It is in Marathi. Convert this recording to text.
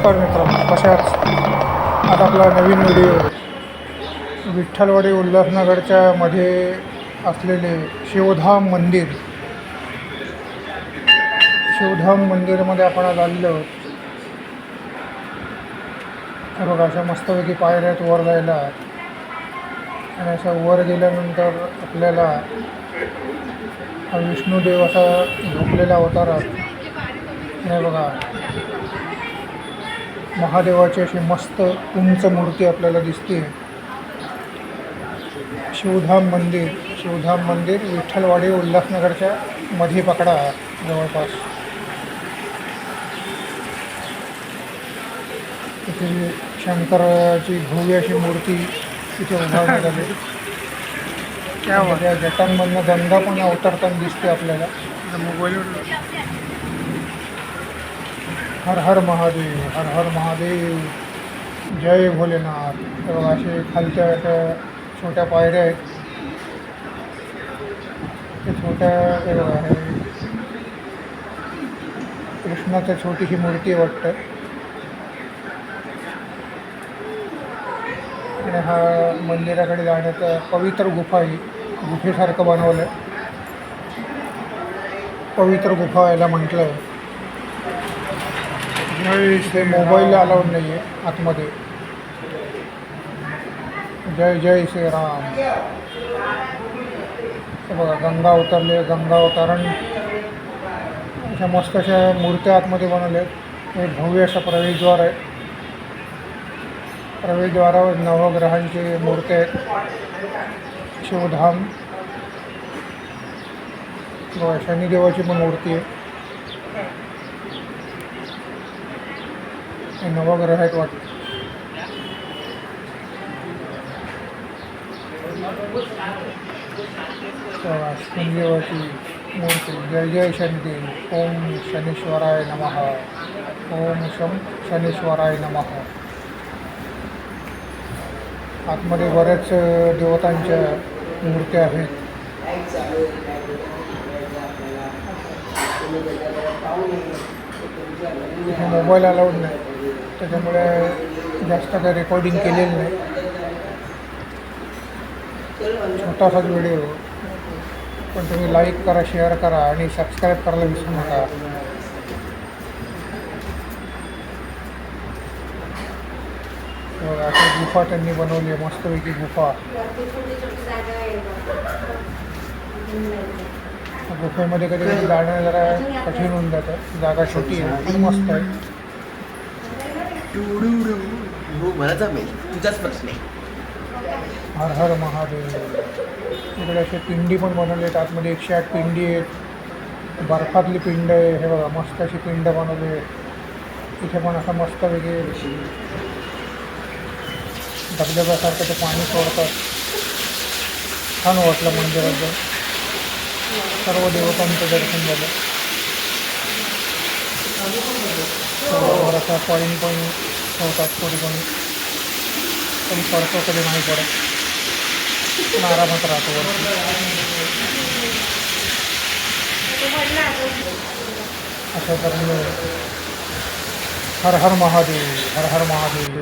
नमस्कार मित्रांनो कशा आज आपला नवीन व्हिडिओ. विठ्ठलवाडी उल्हासनगरच्या मध्ये असलेले शिवधाम मंदिर. शिवधाम मंदिरमध्ये आपण आज आलेलो आहोत. हे बघा अशा मस्तपैकी पायऱ्या आहेत वर जायला. आणि अशा वर गेल्यानंतर आपल्याला हा विष्णुदेव असा झोपलेला अवतारात हे बघा. महादेवाची अशी मस्त उंच मूर्ती आपल्याला दिसते. शिवधाम मंदिर शिवधाम मंदिर विठ्ठलवाडी उल्हासनगरच्या मध्ये पकडा जवळपास. इथे शंकराची भव्य अशी मूर्ती इथे उभारण्यात आली. त्या जटांमधनं गंगा पण अवतरताना दिसते आपल्याला. हर हर महादेव हर हर महादेव। जय भोलेनाथ। तर बघा असे खालच्या एका छोट्या पायऱ्या आहेत. ते छोट्या हे बघा हे कृष्णाचं छोटीशी मूर्ती वाटतं. आणि हा मंदिराकडे जाण्याचा पवित्र गुफा आहे. गुफेसारखं बनवलं आहे पवित्र गुफा याला म्हटलं आहे ते मोबाईल अलाउड नाही आहे आतमध्ये. जय जय श्रीराम. बघा गंगा उतरले गंगा अवतारण अशा मस्त अशा मूर्त्या आतमध्ये बनवल्या आहेत. हे भव्य असा प्रवेशद्वार आहे. प्रवेशद्वारावर नवग्रहांचे मूर्त्या आहेत. शिवधाम. शनिदेवाची पण मूर्ती आहे. हे नवग्रह आहेत वाटतं. मूर्ती. जय जय शनिदेव. ओम शनीश्वराय नमः. ओम शम शनीश्वराय नमः. आतमध्ये बऱ्याच देवतांच्या मूर्त्या आहेत. तिथे मोबाईल अलाउड नाही. त्याच्यामुळे जास्त काही रेकॉर्डिंग केलेलं नाही. छोटासाच व्हिडिओ पण तुम्ही लाईक करा शेअर करा आणि सबस्क्राईब करायला विसरू नका. अशी गुफा त्यांनी बनवली आहे. मस्तपैकी गुफा. गुफेमध्ये कधी कधी जाणं जरा कठीण होऊन जातं जागा छोटी आहे. पण मस्त आहे. हो मला जमेल. तुझाच प्रश्न आहे. हर हर महादेव. इकडे असे पिंडी पण बनवले आहेत आतमध्ये एकशे आठ पिंडी आहेत. बर्फातली पिंड आहे. हे बघा मस्त अशी पिंड बनवली आहे इथे पण असं मस्त वेगळे धबधब्यासारखं ते पाणी सोडतात. छान वाटलं मंदिरात जाऊन. सर्व देवतांचं दर्शन झालं सर्व असा पॉईंट पण ठेवतात कोणी कोणी कधी पडतो कधी नाही पडत पण आरामात राहतो वरती असं करून हर हर महादेव हर हर महादेव